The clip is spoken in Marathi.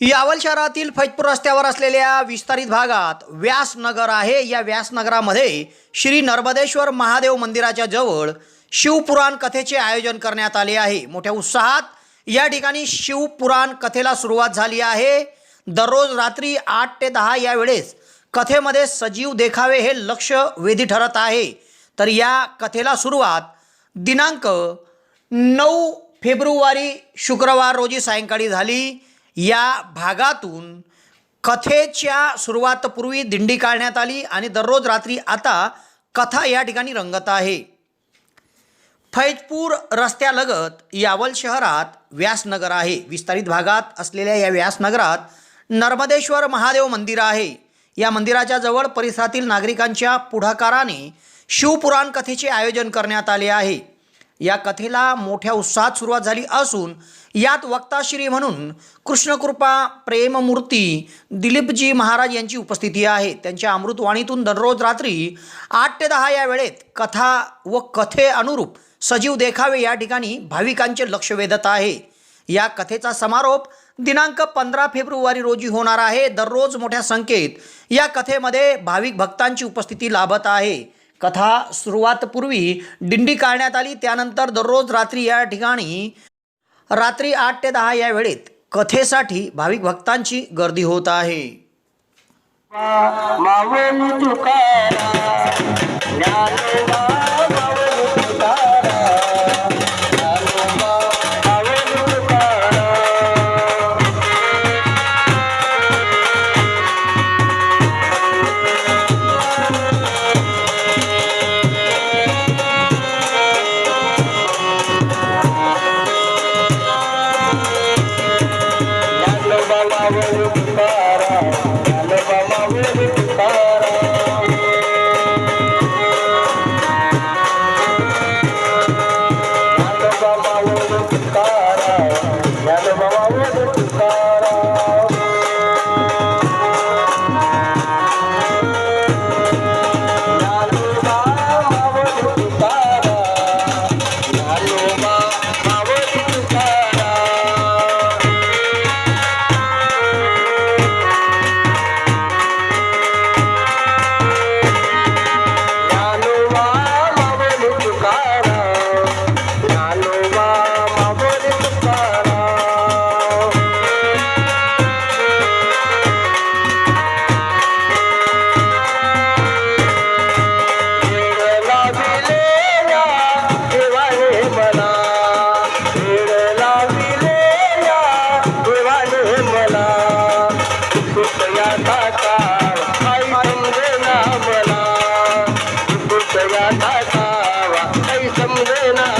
यावल शहरातील फैजपूर रस्त्यावर असलेल्या विस्तारित भागात व्यासनगर आहे. या व्यासनगरामध्ये श्री नर्मदेश्वर महादेव मंदिराच्या जवळ शिवपुराण कथेचे आयोजन करण्यात आले आहे. मोठ्या उत्साहात या ठिकाणी शिवपुराण कथेला सुरुवात झाली आहे. दररोज रात्री आठ ते दहा या वेळेस कथेमध्ये सजीव देखावे हे लक्ष वेधी ठरत आहे. तर या कथेला सुरुवात दिनांक नऊ फेब्रुवारी शुक्रवार रोजी सायंकाळी झाली. या भागातून कथेच्या सुरुवातपूर्वी दिंडी काढण्यात आली आणि दररोज रात्री आता कथा या ठिकाणी रंगत आहे. फैजपूर रस्त्यालगत यावल शहरात व्यासनगर आहे. विस्तारित भागात असलेल्या या व्यासनगरात नर्मदेश्वर महादेव मंदिर आहे. या मंदिराच्या जवळ परिसरातील नागरिकांच्या पुढाकाराने शिवपुराण कथेचे आयोजन करण्यात आले आहे. या कथेला मोठ्या उत्साहात सुरुवात झाली असून यात वक्ताश्री म्हणून कृष्णकृपा प्रेममूर्ती दिलीपजी महाराज यांची उपस्थिती आहे. त्यांच्या अमृतवाणीतून दररोज रात्री आठ ते दहा या वेळेत कथा व कथे अनुरूप सजीव देखावे या ठिकाणी भाविकांचे लक्ष वेधत आहे. या कथेचा समारोप दिनांक पंधरा फेब्रुवारी रोजी होणार आहे. दररोज मोठ्या संख्येत या कथेमध्ये भाविक भक्तांची उपस्थिती लाभत आहे. कथा सुरुवातपूर्वी दिंडी काढण्यात आली. त्यानंतर दररोज रात्री या ठिकाणी रात्री आठ ते दहा या वेळेत कथेसाठी भाविक भक्तांची गर्दी होत आहे. मा, ਕੀਤਾ। समजेना